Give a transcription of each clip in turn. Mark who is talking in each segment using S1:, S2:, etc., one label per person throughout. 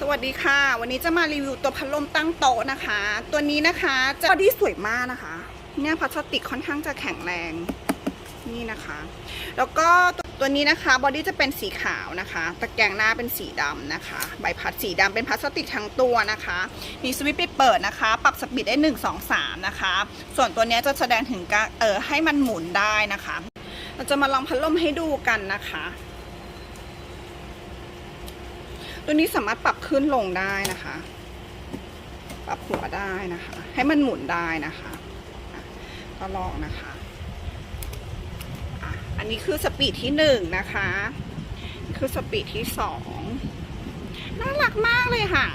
S1: สวัสดีค่ะ วันนี้จะมารีวิวตัวพัดลมตั้งโต๊ะนะคะ ตัวนี้นะคะจะบอดี้สวยมากนะคะ เนี่ยพลาสติกค่อนข้างจะแข็งแรงนี่นะคะ แล้วก็ตัวนี้นะคะบอดี้จะเป็นสีขาวนะคะ ตะแกรงหน้าเป็นสีดำนะคะ ใบพัดสีดำเป็นพลาสติกทั้งตัวนะคะ มีสวิตช์ปิดเปิดนะคะ ปรับสปีดได้ 1 2 3 นะคะ ส่วนตัวนี้จะแสดงถึงการเออให้มันหมุนได้นะคะ เราจะมาลองพัดลมให้ดูกันนะคะ ตัวนี้สามารถปรับขึ้นลงได้นะคะ ปรับหัวได้นะคะ ให้มันหมุนได้นะคะก็ลองนะคะอันนี้คือสปีดที่หนึ่งนะคะ คือสปีดที่สองน่ารักมากเลยค่ะ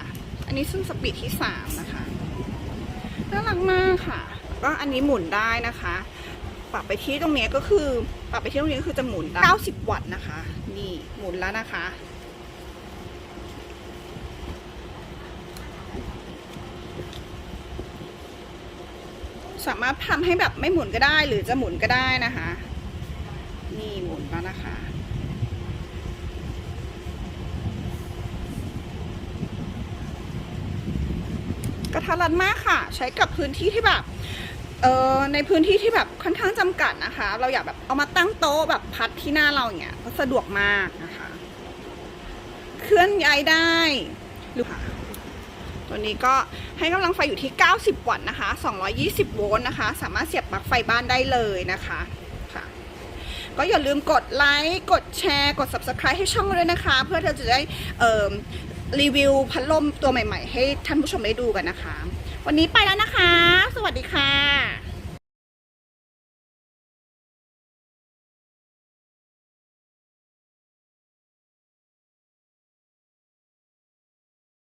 S1: อันนี้ซึ่งสปีดที่สามนะคะ น่ารักมากค่ะก็อันนี้หมุนได้นะคะ ปรับไปที่ตรงนี้ก็คือ ปรับไปที่ตรงนี้ก็คือจะหมุนได้90 วัตต์นะคะ นี่หมุนแล้วนะคะ สามารถทำให้แบบไม่หมุนก็ได้หรือจะหมุนก็ได้นะคะ นี่หมุนแล้วนะคะ กระทัดรัดมากค่ะ ใช้กับพื้นที่ที่แบบเออในพื้นที่ที่แบบค่อนข้างจำกัดนะคะ เราอยากแบบเอามาตั้งโต๊ะแบบพัดที่หน้าเราอย่างเงี้ยก็สะดวกมากนะคะ เคลื่อนย้ายได้หรือค่ะ ตัวนี้ก็ให้กำลังไฟอยู่ที่ 90 วัตต์นะคะ 220 โวลต์นะคะ สามารถเสียบปลั๊กไฟบ้านได้เลยนะคะค่ะ ก็อย่าลืมกดไลค์ กดแชร์ กด Subscribe ให้ช่องเราด้วยนะคะ เพื่อเราจะได้รีวิวพัดลมตัวใหม่ ๆ ให้ท่านผู้ชมได้ดูกันนะคะ วันนี้ไปแล้วนะคะ สวัสดีค่ะ